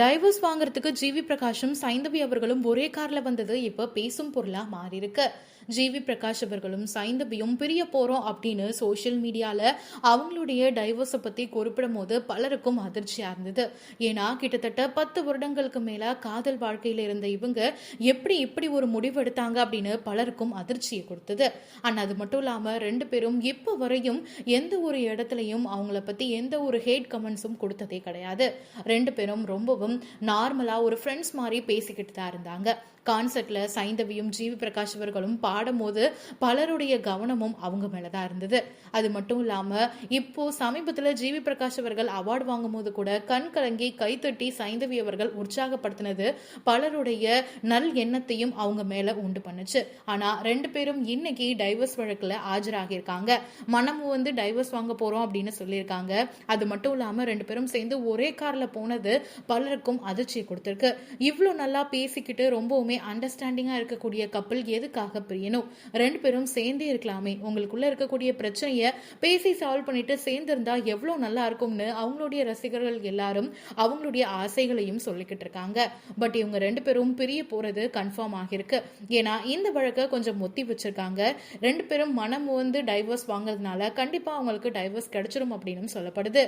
Divorce வாங்குறதுக்கு GV பிரகாஷும் Saindhavi அவர்களும் ஒரே கார்ல வந்தது. இப்ப பேசும் பொருளா மாறியிருக்கு ஜிவி பிரகாஷ் அவர்களும் சைந்தபியும் பிரிய போறோம் அப்படின்னு சோஷியல் மீடியால அவங்களுடைய டைவர்ஸை பத்தி குறிப்பிடும் போது பலருக்கும் அதிர்ச்சியா இருந்தது. ஏன்னா கிட்டத்தட்ட பத்து வருடங்களுக்கு மேல காதல் வாழ்க்கையில இருந்த இவங்க எப்படி இப்படி ஒரு முடிவு எடுத்தாங்க அப்படின்னு பலருக்கும் அதிர்ச்சியை கொடுத்தது. அண்ட் அது மட்டும் இல்லாம ரெண்டு பேரும் இப்போ வரையும் எந்த ஒரு இடத்துலையும் அவங்கள பத்தி எந்த ஒரு ஹேட் கமெண்ட்ஸும் கொடுத்ததே கிடையாது. ரெண்டு பேரும் ரொம்பவும் நார்மலாக ஒரு ஃப்ரெண்ட்ஸ் மாதிரி பேசிக்கிட்டு தான் இருந்தாங்க. கான்சர்ட்ல சைந்தவியும் ஜிவி பிரகாஷ் அவர்களும் பாடும்போது பலருடைய கவனமும் அவங்க மேலதான் இருந்தது. அது மட்டும் இல்லாம இப்போ சமீபத்துல ஜிவி பிரகாஷ் அவர்கள் அவார்டு வாங்கும் போது கூட கண் கலங்கி கைத்தட்டி சைந்தவி அவர்கள் உற்சாகப்படுத்தினது பலருடைய நல் எண்ணத்தையும் அவங்க மேல உண்டு பண்ணுச்சு. ஆனா ரெண்டு பேரும் இன்னைக்கு டைவர்ஸ் வழக்குல ஆஜராகியிருக்காங்க. மனமும் வந்து டைவர்ஸ் வாங்க போறோம் அப்படின்னு சொல்லியிருக்காங்க. அது மட்டும் இல்லாம ரெண்டு பேரும் சேர்ந்து ஒரே கார்ல போனது பலர் எல்லாருக்கும் அதிர்ச்சியை கொடுத்துருக்கு. இவ்வளோ நல்லா பேசிக்கிட்டு ரொம்பவுமே அண்டர்ஸ்டாண்டிங்காக இருக்கக்கூடிய கப்பல் எதுக்காக பிரியணும் ரெண்டு பேரும் சேர்ந்தே இருக்கலாமே. உங்களுக்குள்ளே இருக்கக்கூடிய பிரச்சனையை பேசி சால்வ் பண்ணிட்டு சேர்ந்துருந்தா எவ்வளோ நல்லா இருக்கும்னு அவங்களுடைய ரசிகர்கள் எல்லாரும் அவங்களுடைய ஆசைகளையும் சொல்லிக்கிட்டு இருக்காங்க. பட் இவங்க ரெண்டு பேரும் பிரிய போகிறது கன்ஃபார்ம் ஆகியிருக்கு. ஏன்னா இந்த வழக்கை கொஞ்சம் ஒத்தி வச்சிருக்காங்க. ரெண்டு பேரும் மனம் வந்து டைவர்ஸ் வாங்குறதுனால கண்டிப்பாக அவங்களுக்கு டைவர்ஸ் கிடைச்சிரும் அப்படின்னு சொல்லப்படுது.